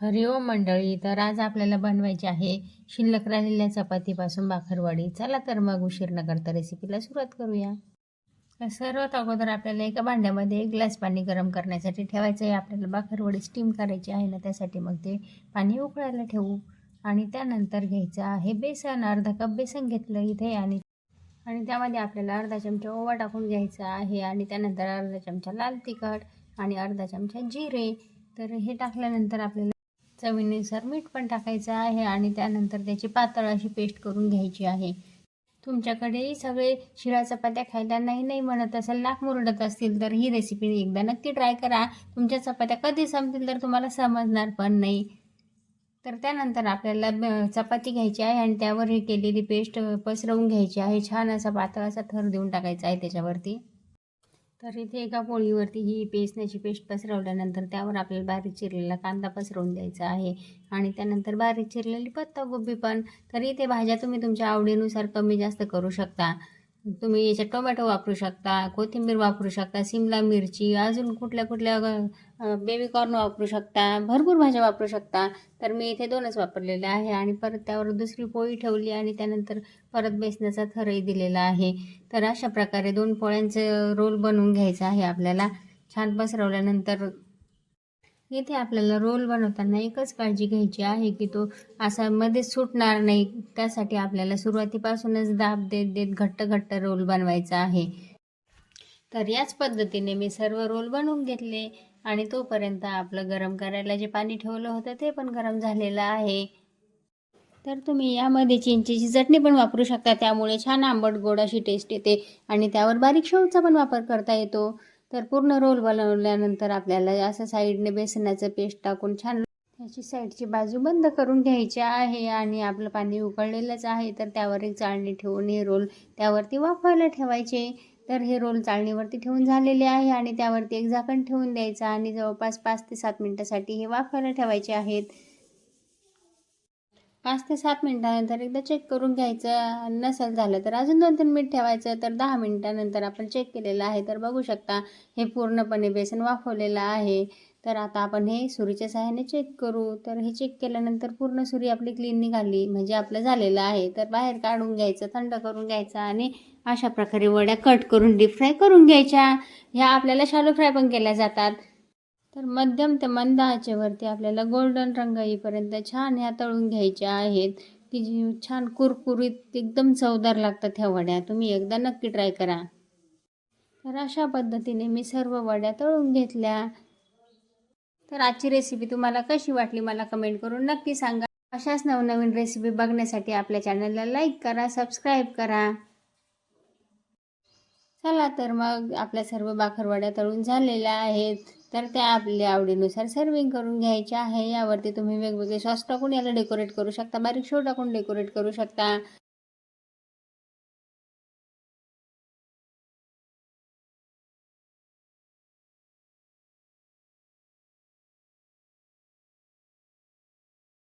हरिओम मंडळी तर आज आपल्याला बनवायची आहे शिल्लक राहिलेल्या चपातीपासून बाखरवाडी. चला तर मग उशीर न करता रेसिपीला सुरुवात करूया. तर सर्वात अगोदर आपल्याला एका भांड्यामध्ये एक ग्लास पाणी गरम करण्यासाठी ठेवायचं आहे. आपल्याला बाखरवडी स्टीम करायची आहे ना त्यासाठी मग ते पाणी उकळायला ठेवू. आणि त्यानंतर घ्यायचं आहे बेसन अर्धा कप बेसन घेतलं इथे आणि आणि त्यामध्ये आपल्याला अर्धा चमचा ओवा टाकून घ्यायचा आहे. आणि त्यानंतर अर्धा चमचा लाल तिखट आणि अर्धा चमचा जिरे. तर हे टाकल्यानंतर आपल्याला चवीनुसार मीठ पण टाकायचं आहे आणि त्यानंतर त्याची पातळ अशी पेस्ट करून घ्यायची आहे. तुमच्याकडे सगळे शिरा चपात्या खायला नाही नाही म्हणत असेल नाक मुरडत असतील तर ही रेसिपी एकदा नक्की ट्राय करा. तुमच्या चपात्या कधी संपतील तर तुम्हाला समजणार पण नाही. तर त्यानंतर आपल्याला चपाती घ्यायची आहे आणि त्यावर ही केलेली पेस्ट पसरवून घ्यायची आहे. छान असा पातळ असा थर देऊन टाकायचा आहे त्याच्यावरती. तर इथे एका पोळीवरती ही बेसनाची पेस्ट पसरवल्यानंतर त्यावर आपल्याला बारीक चिरलेला कांदा पसरवून द्यायचा आहे. आणि त्यानंतर बारीक चिरलेली पत्ताकोबी पण. तर इथे भाज्या तुम्ही तुमच्या आवडीनुसार कमी जास्त करू शकता. तुम्ही याच्यात टोमॅटो वापरू शकता कोथिंबीर वापरू शकता सिमला मिरची अजून कुठल्या कुठल्या बेबी कॉर्न वापरू शकता भरपूर भाज्या वापरू शकता. तर मी इथे दोनच वापरलेले आहे आणि परत त्यावर दुसरी पोळी ठेवली आणि त्यानंतर परत बेसनाचा थरही दिलेला आहे. तर अशा प्रकारे दोन पोळ्यांचं रोल बनवून घ्यायचं आहे आपल्याला. छान पसरवल्यानंतर इथे आपल्याला रोल बनवताना एकच काळजी घ्यायची आहे की तो असा मध्ये सुटणार नाही. त्यासाठी आपल्याला सुरुवातीपासूनच दाब देत देत घट्ट घट्ट रोल बनवायचा आहे. तर याच पद्धतीने मी सर्व रोल बनवून घेतले आणि तोपर्यंत आपलं गरम करायला जे पाणी ठेवलं होतं ते पण गरम झालेलं आहे. तर तुम्ही यामध्ये चिंचेची चटणी पण वापरू शकता. त्यामुळे छान आंबट गोड अशी टेस्ट येते आणि त्यावर बारीक शेवचा पण वापर करता येतो. तर पूर्ण रोल बनवल्यानंतर आपल्याला असं साईडने बेसनाचं पेस्ट टाकून छान त्याची साईडची बाजू बंद करून घ्यायची आहे आणि आपलं पाणी उकळलेलंच आहे तर त्यावर एक चाळणी ठेवून हे रोल त्यावरती वाफवायला ठेवायचे. तर हे रोल चाळणीवरती ठेवून झालेले आहे आणि त्यावरती एक झाकण ठेवून द्यायचं आणि जवळपास पाच ते सात मिनटासाठी हे वाफवायला ठेवायचे आहेत. पाच ते सात मिनटानंतर एकदा चेक करून घ्यायचं. नसेल झालं तर अजून दोन तीन मिनिट ठेवायचं. तर दहा मिनटानंतर आपण चेक केलेलं आहे. तर बघू शकता हे पूर्णपणे बेसन वाफवलेलं आहे. तर आता आपण हे सुरीच्या सहाय्याने चेक करू. तर हे चेक केल्यानंतर पूर्ण सुरी आपली क्लीन निघाली. म्हणजे आपलं झालेलं आहे. तर बाहेर काढून घ्यायचं थंड करून घ्यायचं आणि अशा प्रकारे वड्या कट करून डीप फ्राय करून घ्यायच्या. ह्या आपल्याला शालो फ्राय पण केल्या जातात. तर मध्यम ते मंद आचेवरती आपल्याला गोल्डन रंग येईपर्यंत छान ह्या तळून घ्यायच्या आहेत. की जी छान कुरकुरीत एकदम चवदार लागतात ह्या वड्या. तुम्ही एकदा नक्की ट्राय करा. तर अशा पद्धतीने मी सर्व वड्या तळून घेतल्या. तर आजची रेसिपी तुम्हाला कशी वाटली मला कमेंट करून नक्की सांगा. अशाच नवनवीन रेसिपी बघण्यासाठी आपल्या चॅनलला लाईक करा सबस्क्राईब करा. चला तर मग आपल्या सर्व बाकरवड्या तळून झालेल्या आहेत. तर त्या आपल्या आवडीनुसार सर्विंग करून घ्यायच्या आहे. यावरती तुम्ही वेगवेगळे सॉस टाकून याला डेकोरेट करू शकता. बारीक शो टाकून डेकोरेट करू शकता.